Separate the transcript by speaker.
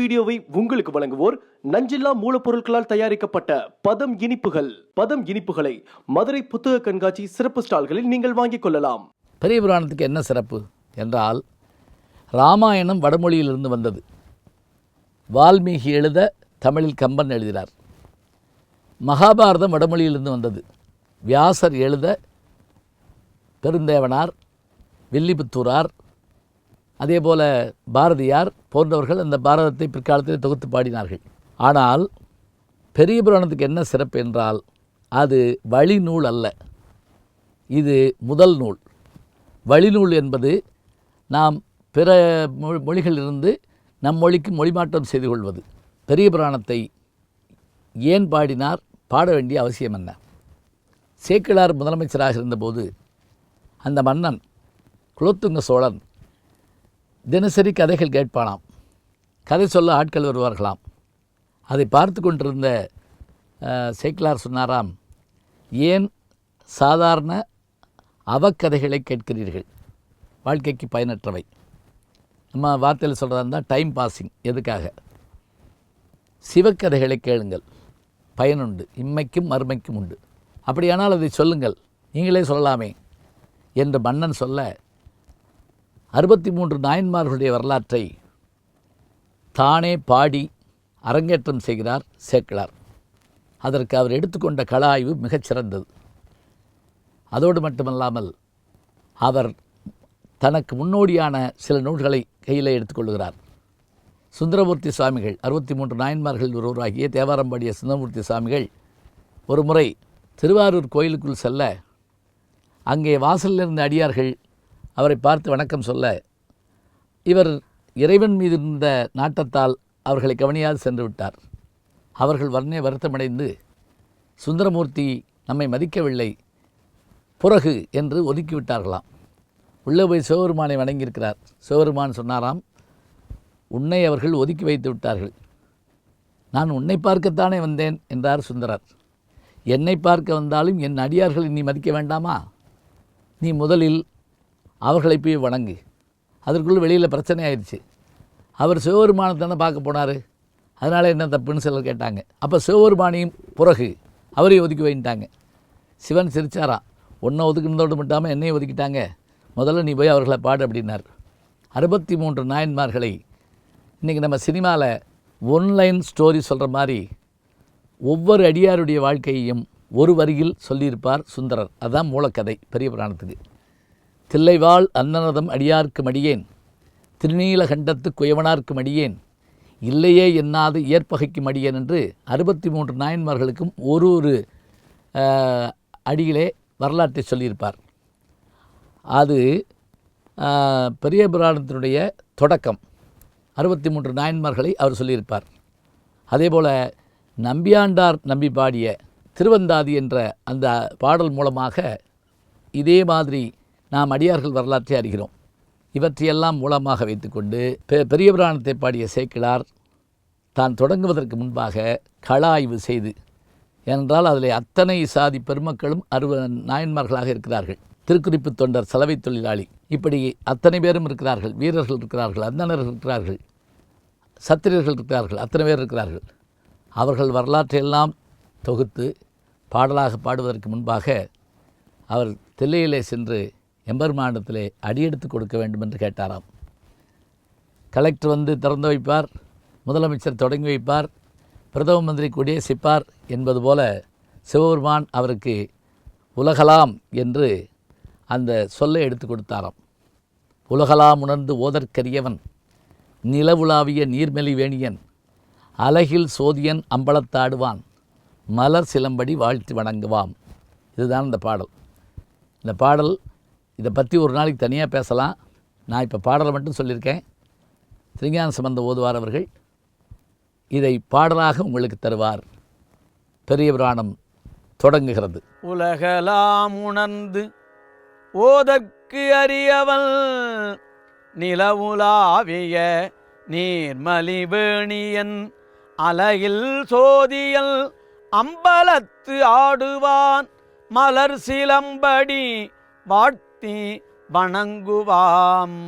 Speaker 1: வீடியோவை உங்களுக்கு வழங்குவோர் நஞ்சில்லா மூலப்பொருட்களால் தயாரிக்கப்பட்ட பதம் இனிப்புகள். பதம் இனிப்புகளை மதுரை புத்தக கண்காட்சி சிறப்பு ஸ்டால்களில் நீங்கள் வாங்கிக் கொள்ளலாம்.
Speaker 2: பெரிய புராணத்துக்கு என்ன சிறப்பு என்றால் ராமாயணம் வடமொழியிலிருந்து வந்தது. வால்மீகி எழுத தமிழில் கம்பன் எழுதினார். மகாபாரதம் வடமொழியிலிருந்து வந்தது. வியாசர் எழுத பெருந்தேவனார் வில்லிபுத்தூரார் அதே போல் பாரதியார் போன்றவர்கள் அந்த பாரதத்தை பிற்காலத்தில் தொகுத்து பாடினார்கள். ஆனால் பெரிய புராணத்துக்கு என்ன சிறப்பு என்றால் அது வழிநூல் அல்ல. இது முதல் நூல். வழிநூல் என்பது நாம் பிற மொ மொழிகளிலிருந்து நம் மொழிக்கு மொழிமாற்றம் செய்து கொள்வது. பெரிய புராணத்தை ஏன் பாடினார்? பாட வேண்டிய அவசியம் என்ன? சேக்கிழார் முதலமைச்சராக இருந்தபோது அந்த மன்னன் குலோத்துங்க சோழன் தினசரி கதைகள் கேட்பானாம். கதை சொல்ல ஆட்கள் வருவார்களாம். அதை பார்த்து கொண்டிருந்த சேக்கிலார் சொன்னாராம் ஏன் சாதாரண அவக்கதைகளை கேட்கிறீர்கள்? வாழ்க்கைக்கு பயனற்றவை. நம்ம வார்த்தையில் சொல்கிறதா இருந்தால் டைம் பாசிங் எதுக்காக? சிவக்கதைகளை கேளுங்கள். பயனுண்டு. இம்மைக்கும் மறுமைக்கும் உண்டு. அப்படியானால் அதை சொல்லுங்கள். நீங்களே சொல்லலாமே. என்று மன்னன் சொல்ல அறுபத்தி மூன்று நாயன்மார்களுடைய வரலாற்றை தானே பாடி அரங்கேற்றம் செய்கிறார் சேக்கிழார். அதற்கு அவர் எடுத்துக்கொண்ட கள ஆய்வு மிகச்சிறந்தது அதோடு மட்டுமல்லாமல் அவர் தனக்கு முன்னோடியான சில நூல்களை கையில் எடுத்துக்கொள்கிறார். சுந்தரமூர்த்தி சுவாமிகள் அறுபத்தி மூன்று நாயன்மார்கள் ஒருவராகிய தேவாரம்பாடிய சுந்தரமூர்த்தி சுவாமிகள் ஒரு முறை திருவாரூர் கோயிலுக்குள் செல்ல அங்கே வாசலில் இருந்த அடியார்கள் அவரை பார்த்து வணக்கம் சொல்ல இவர் இறைவன் மீது இருந்த நாட்டத்தால் அவர்களை கவனியாது சென்று விட்டார். அவர்கள் வர்ணே வருத்தமடைந்து சுந்தரமூர்த்தி நம்மை மதிக்கவில்லை புறகு என்று ஒதுக்கிவிட்டார்களாம் உள்ளே போய் சிவபெருமானை வணங்கியிருக்கிறார். சிவபெருமான் சொன்னாராம் உன்னை அவர்கள் ஒதுக்கி வைத்து விட்டார்கள். நான் உன்னை பார்க்கத்தானே வந்தேன் என்றார் சுந்தரர். என்னை பார்க்க வந்தாலும் என் அடியார்களை நீ மதிக்க வேண்டாமா? நீ முதலில் அவர்களை போய் வணங்கு. அதற்குள்ளே வெளியில் பிரச்சனை ஆயிடுச்சு. அவர் சிவபெருமானை தானே பார்க்க போனார். அதனால் என்ன தப்புன்னு சிலர் கேட்டாங்க. அப்போ சிவபெருமானையும் பிறகு அவரையும் ஒதுக்கி வைட்டாங்க சிவன் சிரிச்சாரா ஒன்றை ஒதுக்குனதோடு மட்டும் என்னையும் ஒதுக்கிட்டாங்க. முதல்ல நீ போய் அவர்களை பாடு அப்படின்னார். அறுபத்தி மூன்று நாயன்மார்களை இன்றைக்கி நம்ம சினிமாவில் ஒன்லைன் ஸ்டோரி சொல்கிற மாதிரி ஒவ்வொரு அடியாருடைய வாழ்க்கையையும் ஒரு வரியில் சொல்லியிருப்பார் சுந்தரர். அதுதான் மூலக்கதை பெரிய புராணத்துக்கு. தில்லைவாள் அன்னநதம் அடியார்க்கு மடியேன் திருநீலகண்டத்து குயவனார்க்கு மடியேன் இல்லையே என்னாது ஏற்பகைக்கு மடியேன் என்று அறுபத்தி மூன்று நாயன்மார்களுக்கும் ஒரு ஒரு அடியிலே வரலாற்றை சொல்லியிருப்பார். அது பெரிய புராணத்தினுடைய தொடக்கம். அறுபத்தி மூன்று நாயன்மார்களை அவர் சொல்லியிருப்பார். அதேபோல் நம்பியாண்டார் நம்பி பாடிய திருவந்தாதி என்ற அந்த பாடல் மூலமாக இதே மாதிரி நாம் அடியார்கள் வரலாற்றை அறிகிறோம். இவற்றையெல்லாம் மூலமாக வைத்துக்கொண்டு பெ- பெரிய புராணத்தை பாடிய சேக்கிழார் தான் தொடங்குவதற்கு முன்பாக கள ஆய்வு செய்து ஏனென்றால் அதில் அத்தனை சாதி பெருமக்களும் அறுவ நாயன்மார்களாக இருக்கிறார்கள். திருக்குறிப்பு தொண்டர் சலவை தொழிலாளி. இப்படி அத்தனை பேரும் இருக்கிறார்கள். வீரர்கள் இருக்கிறார்கள். அந்தணர்கள் இருக்கிறார்கள். சத்திரியர்கள் இருக்கிறார்கள். அத்தனை பேர் இருக்கிறார்கள். அவர்கள் வரலாற்றையெல்லாம் தொகுத்து பாடலாக பாடுவதற்கு முன்பாக அவர் தில்லையிலே சென்று எம்பெருமாண்டத்திலே அடியெடுத்து கொடுக்க வேண்டும் என்று கேட்டாராம். கலெக்டர் வந்து திறந்து வைப்பார் முதலமைச்சர் தொடங்கி வைப்பார் பிரதம மந்திரி கொடியேசிப்பார் என்பது போல சிவபெருமான் அவருக்கு உலகலாம் என்று அந்த சொல்லை எடுத்து கொடுத்தாராம். உலகலாம் உணர்ந்து ஓதற்கரியவன் நிலவுலாவிய நீர்மெலி வேணியன் அலகில் சோதியன் அம்பலத்தாடுவான் மலர் சிலம்படி வாழ்த்தி வணங்குவாம். இதுதான் இந்த பாடல். இந்த பாடல் இதை பற்றி ஒரு நாளைக்கு தனியாக பேசலாம். நான் இப்போ பாடலை மட்டும் சொல்லியிருக்கேன். திருஞான சம்பந்த ஓதுவார் அவர்கள் இதை பாடலாக உங்களுக்கு தருவார். பெரிய புராணம் தொடங்குகிறது.
Speaker 3: உலகலாம் உணர்ந்து ஓதற்கு அறியவன் நிலவுலாவிய நீர்மலிவேணியன் அலகில் சோதியல் அம்பலத்து ஆடுவான் மலர் சிலம்படி வாட் வணங்குவாம்.